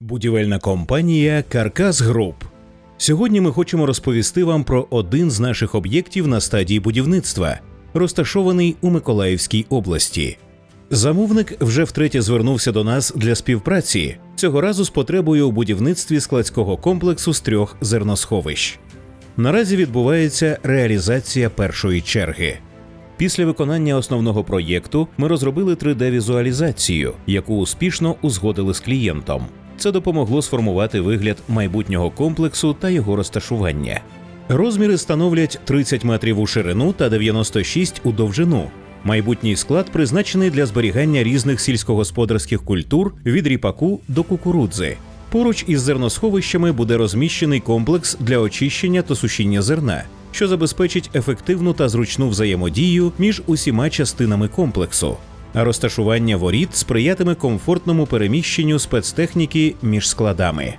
Будівельна компанія Каркас Груп. Сьогодні ми хочемо розповісти вам про один з наших об'єктів на стадії будівництва, розташований у Миколаївській області. Замовник вже втретє звернувся до нас для співпраці цього разу з потребою у будівництві складського комплексу з трьох зерносховищ. Наразі відбувається реалізація першої черги. Після виконання основного проєкту ми розробили 3D-візуалізацію, яку успішно узгодили з клієнтом. Це допомогло сформувати вигляд майбутнього комплексу та його розташування. Розміри становлять 30 метрів у ширину та 96 у довжину. Майбутній склад призначений для зберігання різних сільськогосподарських культур від ріпаку до кукурудзи. Поруч із зерносховищами буде розміщений комплекс для очищення та сушіння зерна, що забезпечить ефективну та зручну взаємодію між усіма частинами комплексу. А розташування воріт сприятиме комфортному переміщенню спецтехніки між складами.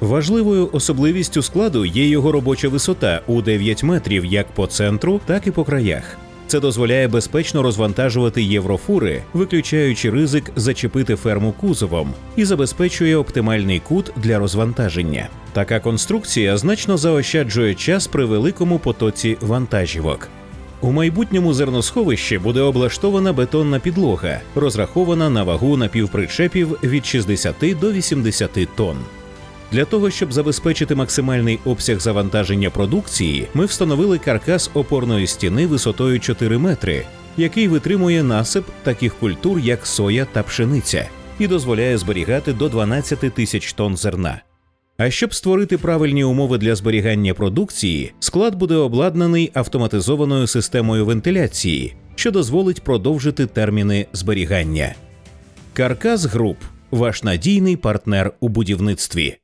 Важливою особливістю складу є його робоча висота у 9 метрів як по центру, так і по краях. Це дозволяє безпечно розвантажувати єврофури, виключаючи ризик зачепити ферму кузовом, і забезпечує оптимальний кут для розвантаження. Така конструкція значно заощаджує час при великому потоці вантажівок. У майбутньому зерносховищі буде облаштована бетонна підлога, розрахована на вагу напівпричепів від 60 до 80 тонн. Для того, щоб забезпечити максимальний обсяг завантаження продукції, ми встановили каркас опорної стіни висотою 4 метри, який витримує насип таких культур, як соя та пшениця, і дозволяє зберігати до 12 тисяч тонн зерна. А щоб створити правильні умови для зберігання продукції, склад буде обладнаний автоматизованою системою вентиляції, що дозволить продовжити терміни зберігання. Каркас Груп ваш надійний партнер у будівництві.